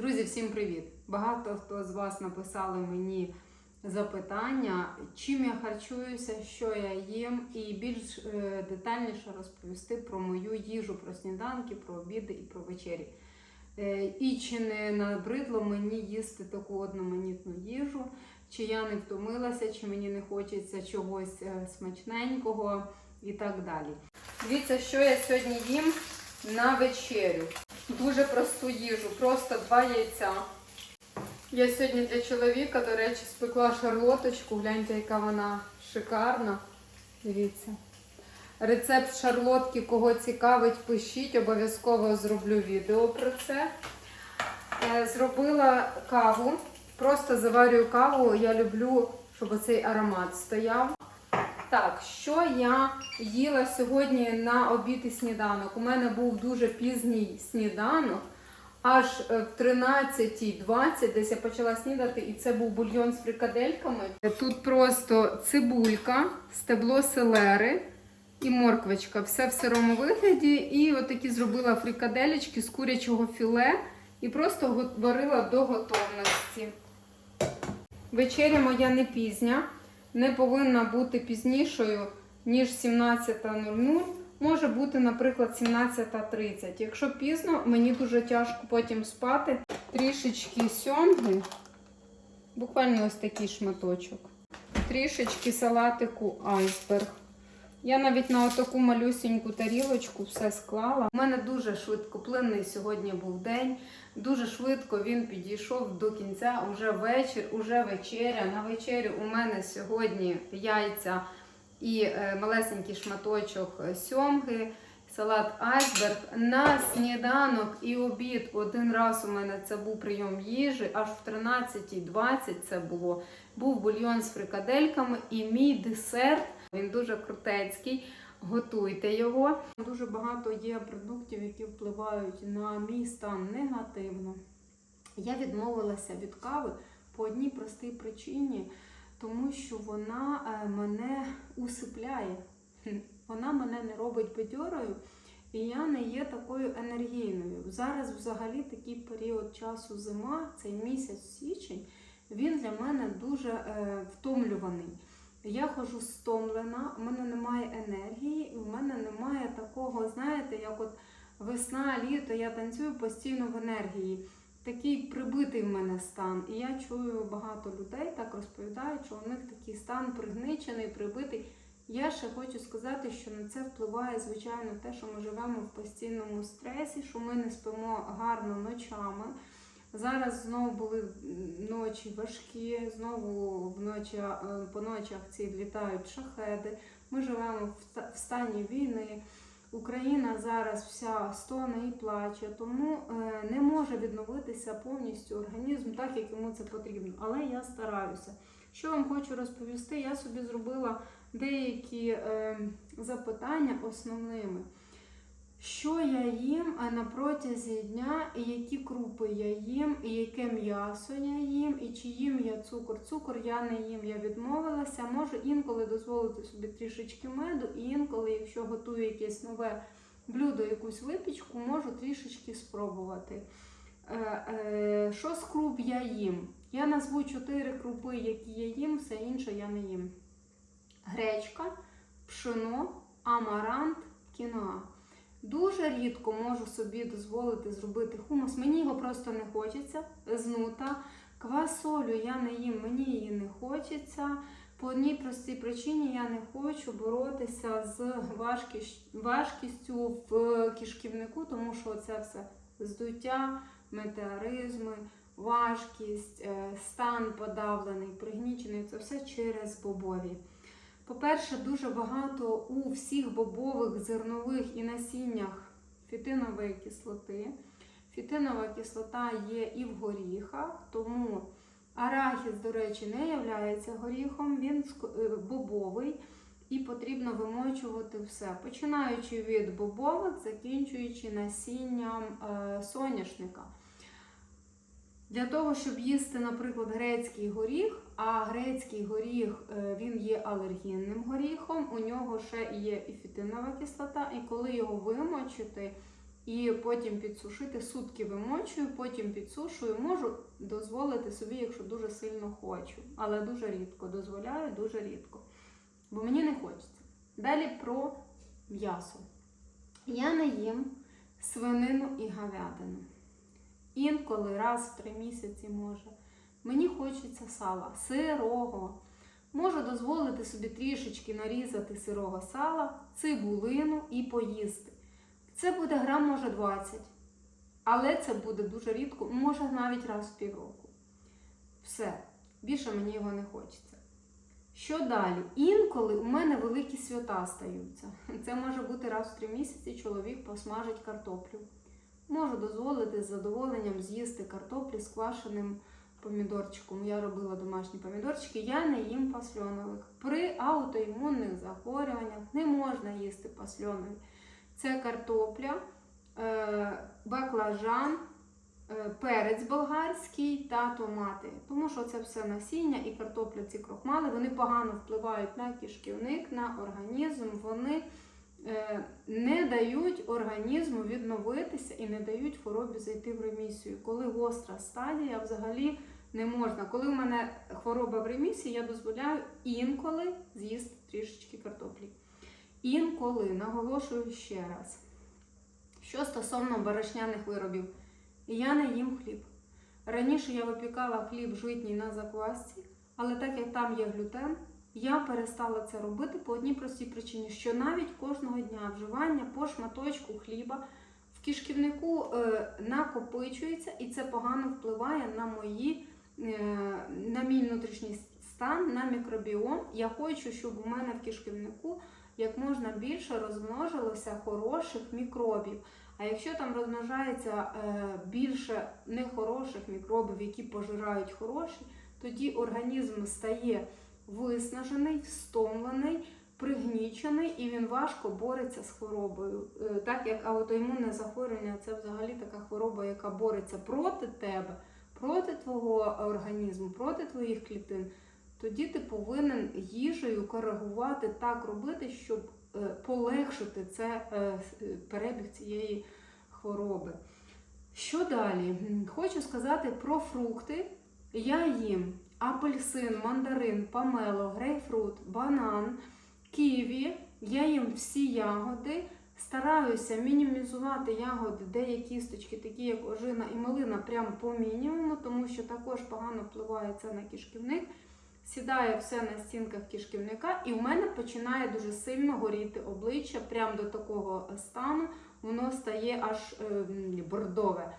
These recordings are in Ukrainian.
Друзі, всім привіт! Багато хто з вас написали мені запитання, чим я харчуюся, що я їм, і більш е, детальніше розповісти про мою їжу, про сніданки, про обіди і про вечері. Е, І чи не набридло мені їсти таку одноманітну їжу, чи я не втомилася, чи мені не хочеться чогось е, смачненького і так далі. Дивіться, що я сьогодні їм на вечерю. Дуже просту їжу, просто два яйця. Я сьогодні для чоловіка, до речі, спекла шарлоточку. Гляньте, яка вона шикарна. Дивіться. Рецепт шарлотки, кого цікавить, пишіть, обов'язково зроблю відео про це. Е, Зробила каву. Просто заварюю каву. Я люблю, щоб оцей аромат стояв. Так, що я їла сьогодні на обід і сніданок? У мене був дуже пізній сніданок. Аж е, в 13.20 десь я почала снідати, і це був бульйон з фрикадельками. Тут просто цибулька, стебло селери і морквочка. Все в сирому вигляді. І отакі зробила фрикаделечки з курячого філе і просто варила до готовності. Вечеря моя не пізня, не повинна бути пізнішою, ніж 17.00. Може бути, наприклад, 17.30. Якщо пізно, мені дуже тяжко потім спати. Трішечки сьомги, буквально ось такий шматочок. Трішечки салатику айсберг. Я навіть на отаку малюсіньку тарілочку все склала. У мене дуже швидкоплинний сьогодні був день. Дуже швидко він підійшов до кінця. Уже вечір, уже вечеря. На вечерю у мене сьогодні яйця і е, малесенький шматочок сьомги, салат айсберг. На сніданок і обід один раз у мене це був прийом їжі, аж в 13.20 це було. Був бульйон з фрикадельками і мій десерт. Він дуже крутецький. Готуйте його. Дуже багато є продуктів, які впливають на мій стан негативно. Я відмовилася від кави по одній простій причині, тому що вона е, мене усипляє. Вона мене не робить бадьорою, і я не є такою енергійною. Зараз взагалі такий період часу зима, цей місяць січень, він для мене дуже е, втомлюваний. Я ходжу стомлена, у мене немає енергії, в мене немає такого, знаєте, як от весна, літо, я танцюю постійно в енергії. Такий прибитий в мене стан. І я чую багато людей так розповідають, що у них такий стан пригничений, прибитий. Я ще хочу сказати, що на це впливає, звичайно, те, що ми живемо в постійному стресі, що ми не спимо гарно ночами. Зараз знову були ночі важкі, знову вночі, е, по ночах ці літають шахеди. Ми живемо в стані війни. Україна зараз вся стоне і плаче, тому е, не може відновитися повністю організм так, як йому це потрібно. Але я стараюся. Що вам хочу розповісти? Я собі зробила деякі е, запитання основними. Що я їм на протязі дня, і які крупи я їм, і яке м'ясо я їм, і чи їм я цукор. Цукор я не їм, я відмовилася. Можу інколи дозволити собі трішечки меду, і інколи, якщо готую якесь нове блюдо, якусь випічку, можу трішечки спробувати. Е, е, Що з круп я їм? Я назву чотири крупи, які я їм, все інше я не їм. Гречка, пшено, амарант, кіноа. Дуже рідко можу собі дозволити зробити хумус. Мені його просто не хочеться. Знута. Квасолю я не їм, мені її не хочеться. По одній простій причині я не хочу боротися з важкістю в кишківнику, тому що це все здуття, метеоризми, важкість, е, стан подавлений, пригнічений це все через бобові. По-перше, дуже багато у всіх бобових зернових і насіннях фітинової кислоти. Фітинова кислота є і в горіхах, тому арахіс, до речі, не є горіхом, він е, бобовий і потрібно вимочувати все, починаючи від бобових, закінчуючи насінням е, соняшника. Для того, щоб їсти, наприклад, грецький горіх, а грецький горіх е, він є алергінним горіхом, у нього ще є і фітинова кислота, і коли його вимочити, і потім підсушити. Сутки вимочую, потім підсушую. Можу дозволити собі, якщо дуже сильно хочу, але дуже рідко. Дозволяю дуже рідко. Бо мені не хочеться. Далі про м'ясо. Я не їм свинину і говядину. Інколи раз в три місяці може. Мені хочеться сала, сирого. Можу дозволити собі трішечки нарізати сирого сала, цибулину і поїсти. Це буде грам, може 20. Але це буде дуже рідко, може навіть раз в півроку. Все. Більше мені його не хочеться. Що далі? Інколи у мене великі свята стаються. Це може бути раз в три місяці чоловік посмажить картоплю. Можу дозволити з задоволенням з'їсти картоплі з квашеним помідорчиком. Я робила домашні помідорчики. Я не їм пасльонових. При аутоімунних захворюваннях не можна їсти пасльонові. Це картопля, е, баклажан, е, перець болгарський та томати. Тому що це все насіння і картопля, ці крохмали, вони погано впливають на кишківник, на організм. Вони не дають організму відновитися і не дають хворобі зайти в ремісію. Коли гостра стадія, взагалі не можна. Коли в мене хвороба в ремісії, я дозволяю інколи з'їсти трішечки картоплі. Інколи, наголошую ще раз. Що стосовно борошняних виробів, я не їм хліб. Раніше я випікала хліб житній на заквасці, але так як там є глютен, я перестала це робити по одній простій причині, що навіть кожного дня вживання по шматочку хліба в кишківнику е, накопичується, і це погано впливає на мої, е, на мій внутрішній стан, на мікробіом. Я хочу, щоб у мене в кишківнику як можна більше розмножилося хороших мікробів. А якщо там розмножається е, більше нехороших мікробів, які пожирають хороші, тоді організм стає виснажений, стомлений, пригнічений і він важко бореться з хворобою. Е, Так як аутоімунне захворювання це взагалі така хвороба, яка бореться проти тебе, проти твого організму, проти твоїх клітин, тоді ти повинен їжею коригувати так робити, щоб е, полегшити це е, перебіг цієї хвороби. Що далі? Хочу сказати про фрукти. Я їм апельсин, мандарин, памело, грейпфрут, банан, ківі. Я їм всі ягоди. Стараюся мінімізувати ягоди, де є кісточки, такі як ожина і малина, прямо по мінімуму, тому що також погано впливає це на кишківник. Сідає все на стінках кишківника, і в мене починає дуже сильно горіти обличчя, прямо до такого стану. Воно стає аж е, бордове.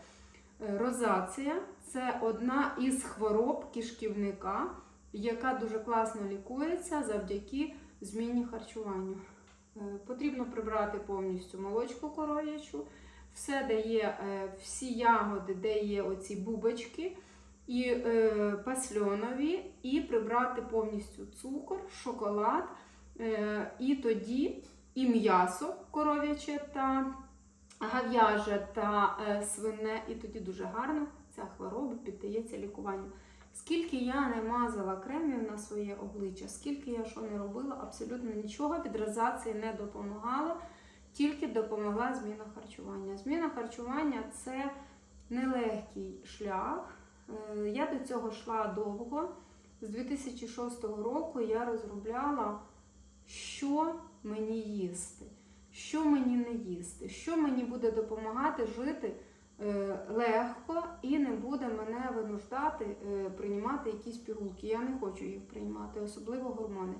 Розація це одна із хвороб кишківника, яка дуже класно лікується завдяки зміні харчуванню. Е, Потрібно прибрати повністю молочку коров'ячу, все, де є е, всі ягоди, де є оці бубочки, і е, пасльонові, і прибрати повністю цукор, шоколад, і тоді і м'ясо коров'яче та гав'яже та е, свине, і тоді дуже гарно ця хвороба піддається лікуванню. Скільки я не мазала кремів на своє обличчя, скільки я що не робила, абсолютно нічого від розації не допомагало, тільки допомогла зміна харчування. Зміна харчування це нелегкий шлях. Е, Я до цього йшла довго. З 2006 року я розробляла, що мені їсти, що мені не їсти, що мені буде допомагати жити е, легко і не буде мене винуждати е, приймати якісь пігулки. Я не хочу їх приймати, особливо гормони.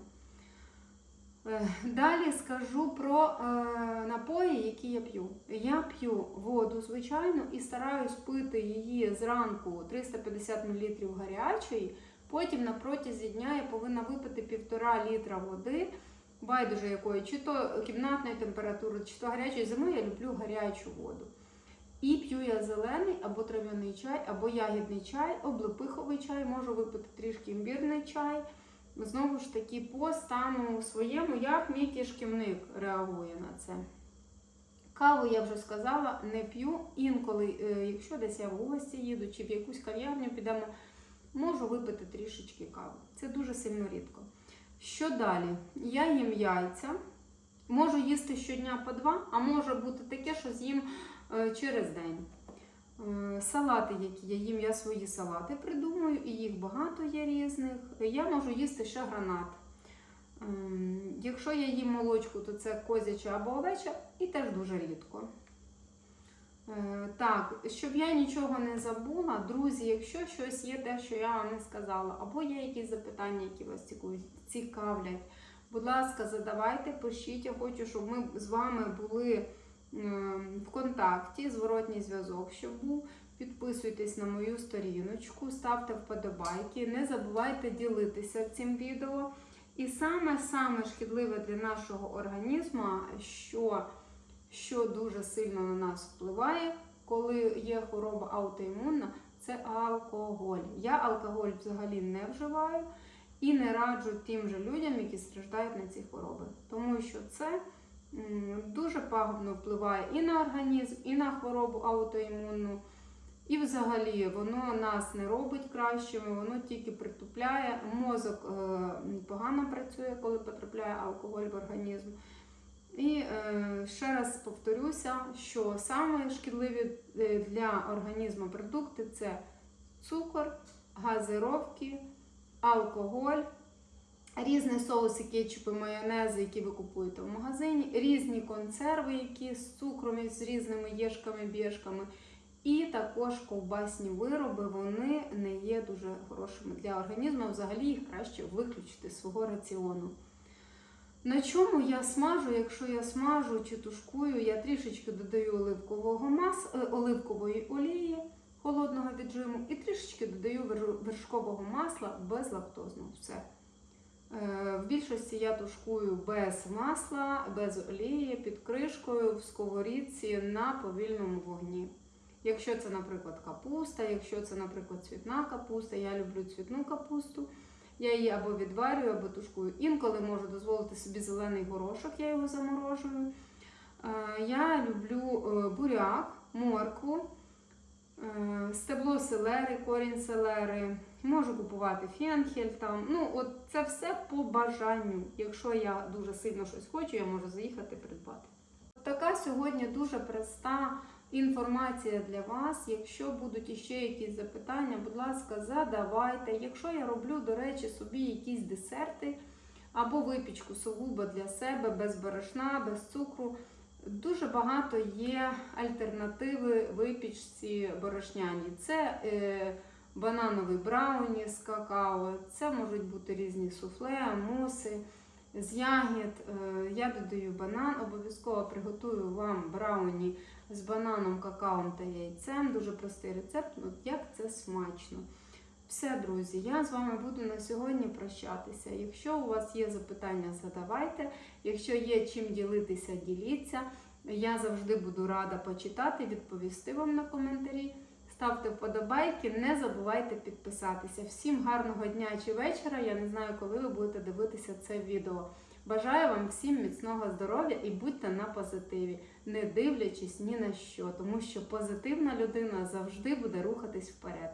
Е, Далі скажу про напої, які я п'ю. Я п'ю воду, звичайно, і стараюсь пити її зранку 350 мл гарячої. Потім на протязі дня я повинна випити півтора літра води, байдуже якої, чи то кімнатної температури, чи то гарячої зими, я люблю гарячу воду. І п'ю я зелений або трав'яний чай, або ягідний чай, облепиховий чай, можу випити трішки імбірний чай. Знову ж таки, по стану своєму, як мій кишківник реагує на це. Каву я вже сказала, не п'ю. Інколи, е, якщо десь я в гості їду чи в якусь кав'ярню підемо, можу випити трішечки кави. Це дуже сильно рідко. Що далі? Я їм яйця. Можу їсти щодня по два, а може бути таке, що з'їм е, через день. Е, Салати, які я їм, я свої салати придумую, і їх багато є різних. Я можу їсти ще гранат. Ем, Якщо я їм молочку, то це козяча або овеча, і теж дуже рідко. Е, Так, щоб я нічого не забула, друзі, якщо щось є те, що я вам не сказала, або є якісь запитання, які вас цікавлять, будь ласка, задавайте, пишіть. Я хочу, щоб ми з вами були ем, в контакті, зворотній зв'язок, щоб був. Підписуйтесь на мою сторіночку, ставте вподобайки, не забувайте ділитися цим відео. І саме саме шкідливе для нашого організму, що, що дуже сильно на нас впливає, коли є хвороба аутоімунна, це алкоголь. Я алкоголь взагалі не вживаю і не раджу тим же людям, які страждають на ці хвороби, тому що це дуже пагубно впливає і на організм, і на хворобу аутоімунну. І взагалі воно нас не робить кращими, воно тільки притупляє. Мозок е, погано працює, коли потрапляє алкоголь в організм. І е, ще раз повторюся, що саме шкідливі е, для організму продукти це цукор, газировки, алкоголь, різні соуси, кетчупи, майонези, які ви купуєте в магазині, різні консерви, які з цукром і з різними єшками, бєшками. І також ковбасні вироби вони не є дуже хорошими для організму. Взагалі їх краще виключити з свого раціону. На чому я смажу? Якщо я смажу чи тушкую, я трішечки додаю оливкового мас... е, оливкової олії холодного віджиму і трішечки додаю вершкового масла безлактозного. Все. Е, В більшості я тушкую без масла, без олії, під кришкою в сковорідці на повільному вогні. Якщо це, наприклад, капуста, якщо це, наприклад, цвітна капуста, я люблю цвітну капусту. Я її або відварюю, або тушкую. Інколи можу дозволити собі зелений горошок, я його заморожую. Е, Я люблю е, буряк, моркву, е, стебло селери, корінь селери. Можу купувати фенхель там. Ну, от це все по бажанню. Якщо я дуже сильно щось хочу, я можу заїхати придбати. Така сьогодні дуже проста інформація для вас. Якщо будуть іще якісь запитання, будь ласка, задавайте. Якщо я роблю, до речі, собі якісь десерти або випічку сугубо для себе, без борошна, без цукру. Дуже багато є альтернативи випічці борошняній. Це е, банановий брауні з какао, це можуть бути різні суфле, муси з ягід. Е, я додаю банан, обов'язково приготую вам брауні з бананом, какао та яйцем. Дуже простий рецепт, от як це смачно. Все, друзі, я з вами буду на сьогодні прощатися. Якщо у вас є запитання, задавайте. Якщо є чим ділитися, діліться. Я завжди буду рада почитати, відповісти вам на коментарі. Ставте вподобайки, не забувайте підписатися. Всім гарного дня чи вечора. Я не знаю, коли ви будете дивитися це відео. Бажаю вам всім міцного здоров'я і будьте на позитиві, не дивлячись ні на що, тому що позитивна людина завжди буде рухатись вперед.